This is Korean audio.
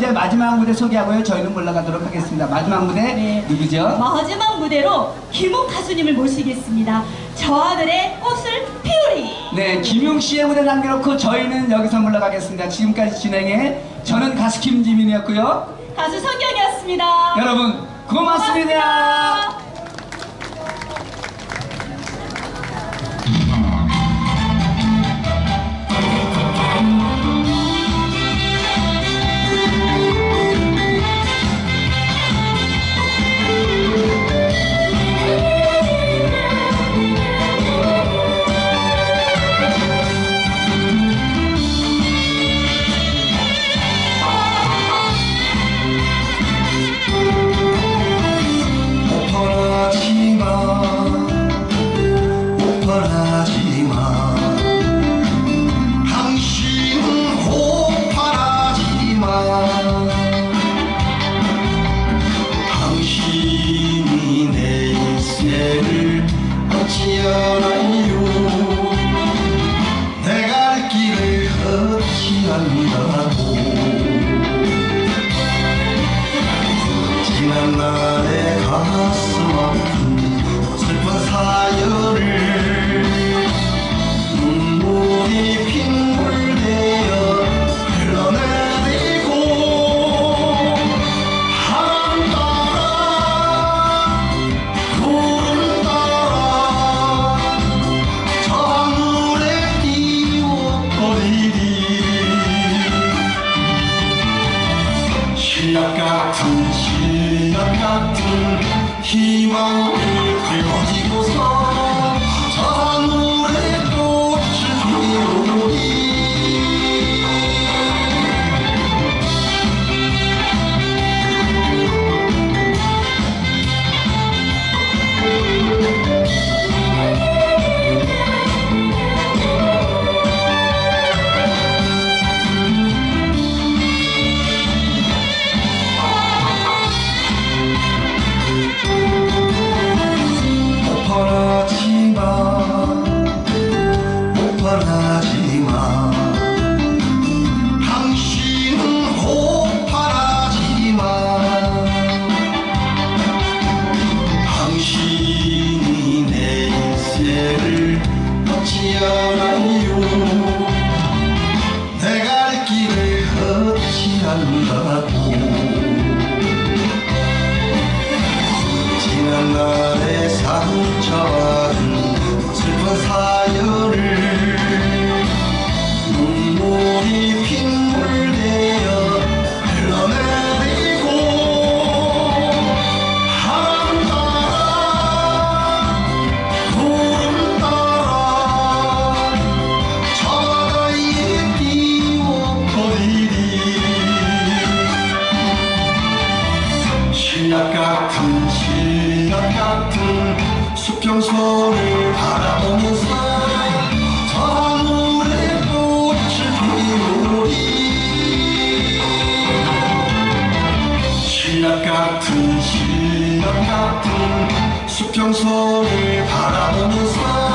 이제 마지막 무대 소개하고요. 저희는 물러가도록 하겠습니다. 마지막 무대 네. 누구죠? 마지막 무대로 김웅 가수님을 모시겠습니다. 저하늘의 꽃을 피우리. 네, 김용 씨의 무대 남겨놓고 저희는 여기서 물러가겠습니다. 지금까지 진행해 저는 가수 김지민이었고요. 가수 성경이었습니다. 여러분 고맙습니다. 오퍼라지마 어 같은 희망 오퍼라지마 당신은 호파라지마 당신이 내 인생을 어찌하나요 평소를 바라보면서 저랑 노래 꽃을 피우리. 신락 같은 신락 같은 수평선을 바라보면서